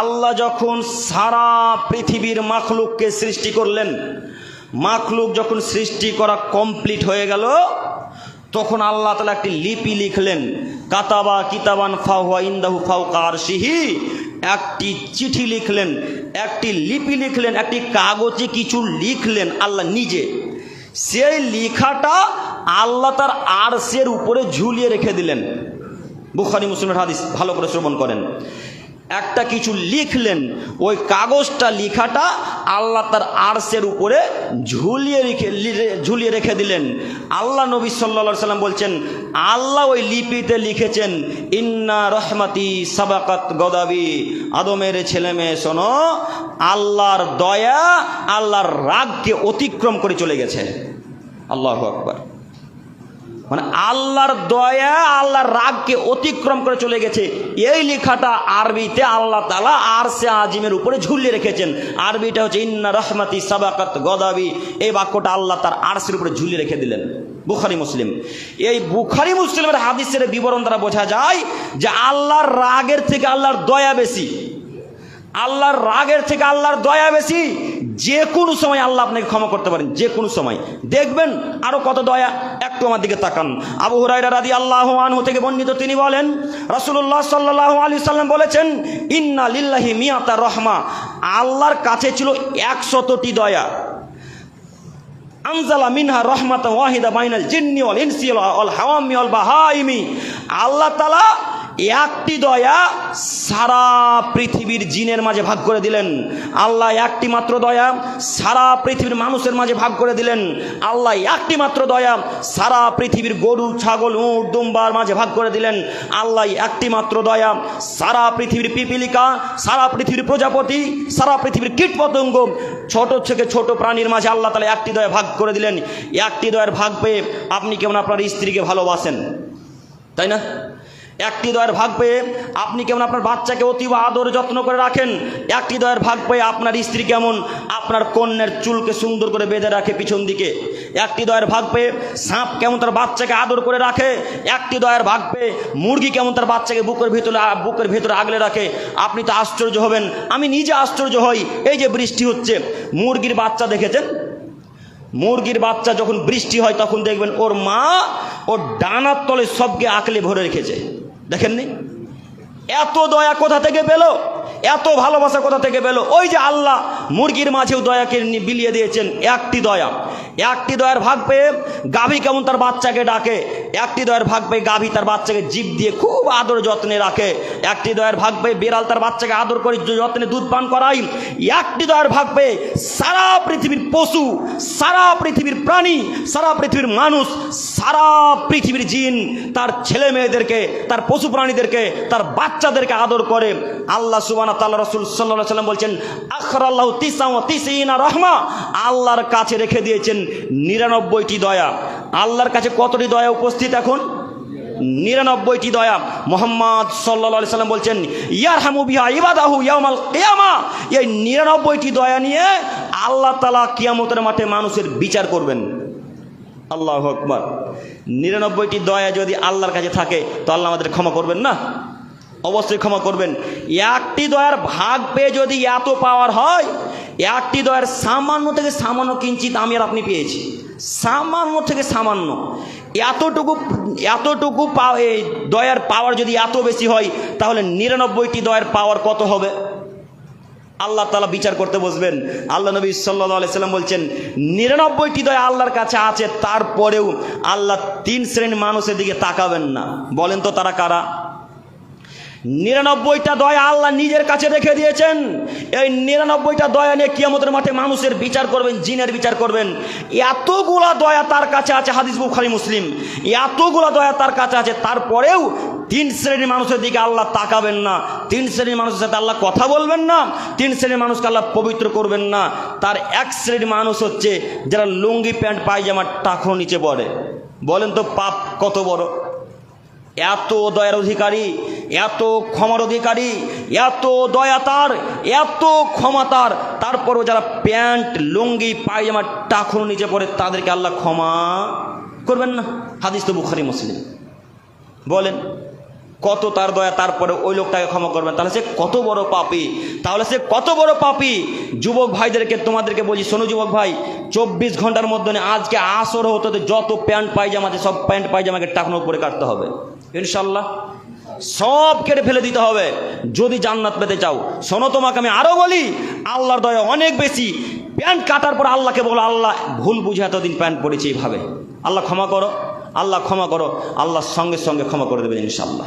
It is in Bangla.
আল্লাহ যখন সারা পৃথিবীর মাখলুককে সৃষ্টি করলেন, মাখলুক যখন সৃষ্টি করা কমপ্লিট হয়ে গেল, তখন আল্লাহ তালা একটি লিপি লিখলেন, কাতাবা কিতাবান ফাহুয়া ইন্দাহু ফাউ কারশিহি একটি চিঠি লিখলেন, একটি লিপি লিখলেন, একটি কাগজে কিছু লিখলেন আল্লাহ নিজে। সেই লেখাটা আল্লাহ তার আরসের উপরে ঝুলিয়ে রেখে দিলেন। বুখারি মুসলিমের হাদিস ভালো করে শ্রবণ করেন। একটা কিছু লিখলেন, ওই কাগজটা লিখাটা আল্লাহ তার আরশের উপরে ঝুলিয়ে রেখে ঝুলিয়ে রেখে দিলেন। আল্লাহ নবী সাল্লা সাল্লাম বলছেন, আল্লাহ ওই লিপিতে লিখেছেন, ইন্না রহমাতি সাবাকাত গদাবি। আদমের ছেলে মেয়ে, শোনো, আল্লাহর দয়া, আল্লাহর রাগকে অতিক্রম করে চলে গেছে। আল্লাহ আকবার। মানে আল্লাহর দয়া, আল্লাহর রাগকে অতিক্রম করে চলে গেছে। এই লেখাটা আরবিতে আল্লাহ তালা আর সে আজিমের উপরে ঝুলিয়ে রেখেছেন। আরবিটা হচ্ছে, ইন্না রহমাতি সাবাকাত গদাবি। এই বাক্যটা আল্লাহ তার আরসের উপরে ঝুলিয়ে রেখে দিলেন। বুখারি, মুসলিম। এই বুখারি, মুসলিমের হাদিসের বিবরণ দ্বারা বোঝা যায় যে আল্লাহর রাগের থেকে আল্লাহর দয়া বেশি। আল্লাহর রাগের থেকে আল্লাহর দয়া বেশি। যে কোনো সময় আল্লাহ আপনাকে ক্ষমা করতে পারেন, যে কোনো সময়। দেখবেন আরও কত দয়া। একটু আমার দিকে তাকান। আবু হুরাইরা রাদি আল্লাহ আনহু থেকে বর্ণিত তিনি বলেন রসুল্লাহ সাল্লাহ আলি সাল্লাম বলেছেন, ইন্না লিল্লাহি মিয়াতা রহমা। আল্লাহর কাছে ছিল একশতটি দয়া। আনজালা মিনহা রহমাত ওয়াহিদা বাইনাল জিন্নি অল ইনসি অল হাওয়ামি অল বাহাইমি। আল্লাহ তাআলা একটি দয়া সারা পৃথিবীর জিনের মাঝে ভাগ করে দিলেন। আল্লাহ একটি মাত্র দয়া সারা পৃথিবীর মানুষের মাঝে ভাগ করে দিলেন। আল্লাহ একটি মাত্র দয়া সারা পৃথিবীর গরু, ছাগল, উঁট, দুম্বার মাঝে ভাগ করে দিলেন। আল্লাহ একটি মাত্র দয়া সারা পৃথিবীর পিপিলিকা, সারা পৃথিবীর প্রজাপতি, সারা পৃথিবীর কীট পতঙ্গ ছোট থেকে ছোট প্রাণীর মাঝে আল্লাহ তালা একটি দয়া ভাগ করে দিলেন। একটি দয়ার ভাগ পেয়ে আপনি কেমন আপনার স্ত্রীকে ভালোবাসেন? তাই না? একটি দয়ের ভাগ পেয়ে আপনি কেমন আপনার বাচ্চাকে অতীব আদর যত্ন করে রাখেন? একটি দয়ের ভাগ পেয়ে আপনার স্ত্রী কেমন? আপনার কন্যার চুলকে সুন্দর করে বেঁধে রাখে পিছন দিকে। একটি দয়ের ভাগ পেয়ে সাপ কেমন তার বাচ্চাকে আদর করে রাখে? একটি দয়ের ভাগ পেয়ে মুরগি কেমন তার বাচ্চাকে বুকের ভিতরে বুকের ভিতরে আগলে রাখে? আপনি তো আশ্চর্য হবেন। আমি নিজে আশ্চর্য হই। এই যে বৃষ্টি হচ্ছে। মুরগির বাচ্চা দেখেছেন? মুরগির বাচ্চা যখন বৃষ্টি হয়, তখন দেখবেন ওর মা ওর ডানার তলে সবকে আঁকলে ভরে রেখেছে। দেখেননি? এত দয়া কোথা থেকে পেল? এত ভালোবাসা কোথা থেকে পেল? ওই যে আল্লাহ মুরগির মাঝেও দয়াকে বিলিয়ে দিয়েছেন। একটি দয়া। একটি দয়ার ভাগ পেয়ে গাভী কেমন তার বাচ্চাকে ডাকে? একটি দয়ার ভাগ পেয়ে গাভী তার বাচ্চাকে জিভ দিয়ে খুব আদর যত্নে রাখে। একটি দয়ার ভাগ পেয়ে বিড়াল তার বাচ্চাকে আদর করে যত্নে দুধ পান করাই একটি দয়ার ভাগ পেয়ে সারা পৃথিবীর পশু, সারা পৃথিবীর প্রাণী, সারা পৃথিবীর মানুষ, সারা পৃথিবীর জিন তার ছেলে মেয়েদেরকে, তার পশু প্রাণীদেরকে, তার বাচ্চাদেরকে আদর করে। আল্লাহ সুবানা তাল্লাহ রসুল সাল্লাহ সাল্লাম বলছেন আখর আল্লাহ রহমা। আল্লাহর কাছে রেখে দিয়েছেন নিরানব্বইটি দয়া। আল্লাহর কাছে কতটি দয়া উপস্থিত এখন? নিরানব্বইটি দয়া। মোহাম্মদ সাল্লা সাল্লাম বলছেন ইয়ার হামুবিহা ইবাদাহু ইয়ামাল কেয়ামা। এই নিরানব্বইটি দয়া নিয়ে আল্লাহ তালা কিয়ামতের মাঠে মানুষের বিচার করবেন। আল্লাহ আকবর। নিরানব্বইটি দয়া যদি আল্লাহর কাছে থাকে, তো আল্লাহ আমাদের ক্ষমা করবেন না? অবশ্যই ক্ষমা করবেন। একটি দয়ার ভাগ পেয়ে যদি এত পাওয়ার হয় একটি দয়ের সামান্য থেকে সামান্য কিঞ্চিত আমি আর আপনি পেয়েছি। সামান্য থেকে সামান্য। এতটুকু এতটুকু দয়ার পাওয়ার যদি এত বেশি হয়, তাহলে নিরানব্বইটি দয়ার পাওয়ার কত হবে? আল্লাহ তালা বিচার করতে বসবেন। আল্লাহ নবী সাল্লাহ সাল্লাম বলছেন, নিরানব্বইটি দয়া আল্লাহর কাছে আছে, তারপরেও আল্লাহ তিন শ্রেণির মানুষের দিকে তাকাবেন না। বলেন তো তারা কারা? নিরানব্বইটা দয়া আল্লাহ নিজের কাছে রেখে দিয়েছেন। এই নিরানব্বইটা দয়া নিয়ে কিয়ামতের মাঠে মানুষের বিচার করবেন, জিনের বিচার করবেন। এতগুলা দয়া তার কাছে আছে, হাদিস বুখারি, মুসলিম। এতগুলা দয়া তার কাছে আছে, তারপরেও তিন শ্রেণির মানুষের দিকে আল্লাহ তাকাবেন না। তিন শ্রেণির মানুষের সাথে আল্লাহ কথা বলবেন না। তিন শ্রেণির মানুষকে আল্লাহ পবিত্র করবেন না। তার এক শ্রেণির মানুষ হচ্ছে যারা লুঙ্গি, প্যান্ট পায়জামার টাকো নিচে পড়ে। বলেন তো পাপ কত বড়? এত দয়ার অধিকারী এত ক্ষমার অধিকারী, এত দয়া তার, এত ক্ষমা তার। তারপরও যারা প্যান্ট, লুঙ্গি, পায়জামা, টাকুর নিচে পড়ে, তাদেরকে আল্লাহ ক্ষমা করবেন না। হাদিস তো বুখারি, মুসলিম। বলেন, কত তার দয়া, তারপরে ওই লোকটাকে ক্ষমা করবেন। তাহলে সে কত বড় পাপি। তাহলে সে কত বড় পাপি। যুবক ভাইদেরকে তোমাদেরকে বলছি, শোনো যুবক ভাই, চব্বিশ ঘণ্টার মধ্যে আজকে আসর হতে যত প্যান্ট, পায়জামা আছে, সব প্যান্ট, পায়জামাকে টাকনো উপরে কাটতে হবে। ইনশাল্লাহ সব কেটে ফেলে দিতে হবে। যদি জান্নাত পেতে চাও, শোনো তোমাকে আমি আরও বলি, আল্লাহর দয়া অনেক বেশি। প্যান্ট কাটার পর আল্লাহকে বলো, আল্লাহ, ভুল বুঝে এতদিন প্যান্ট পরেছি এইভাবে আল্লাহ ক্ষমা করো, আল্লাহ ক্ষমা করো, আল্লাহর সঙ্গে সঙ্গে ক্ষমা করে দেবেন ইনশাল্লাহ